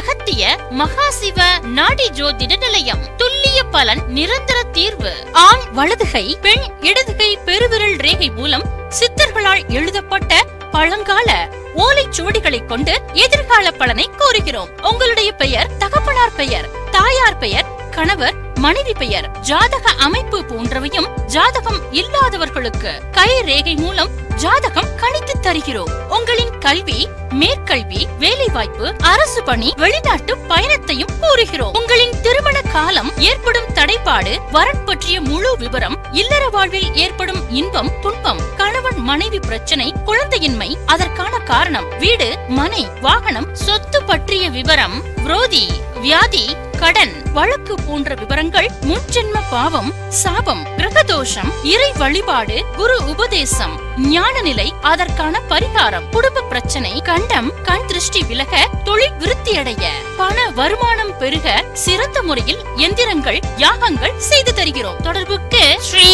அகத்திய மகாசிவ நாடி ஜோதிட நிலையம். துல்லிய பலன் நிரந்தர தீர்வு. ஆண் வலதுகை பெண் இடதுகை பெருவிரல் ரேகை மூலம் சித்தர்களால் எழுதப்பட்ட பழங்கால ஓலை சுவடிகளை கொண்டு எதிர்கால பலனை கோருகிறோம். உங்களுடைய பெயர் தகப்பனார் பெயர் தாயார் பெயர் கணவர் மனைவி பெயர் ஜாதக அமைப்பு போன்றவையும் ஜாதகம் இல்லாதவர்களுக்கு கை ரேகை மூலம் ஜாதகம் கணித்து தருகிறோம். உங்களின் கல்வி மேற்கல்வி வேலைவாய்ப்பு அரசு பணி வெளிநாட்டு பயணத்தையும் கூறுகிறோம். உங்களின் திருமண காலம் ஏற்படும் தடைப்பாடு வரன் பற்றிய முழு விவரம் இல்லற வாழ்வில் ஏற்படும் இன்பம் துன்பம் கணவன் மனைவி பிரச்சனை குழந்தையின்மை அதற்கான காரணம் வீடு மனை வாகனம் சொத்து பற்றிய விவரம் விரோதி வியாதி கடன் வழக்கு போன்ற விவரங்கள் முன்ஜென்ம பாவம் சாபம் கிரகதோஷம் இறை வழிபாடு குரு உபதேசம் ஞான நிலை அதற்கான பரிகாரம் குடும்ப பிரச்சனை கண்டம் கண் திருஷ்டி விலக தொழில் விருத்தியடைய பண வருமானம் பெருக சிறந்த முறையில் எந்திரங்கள் யாகங்கள் செய்து தருகிறோம். தொடர்புக்கு ஸ்ரீ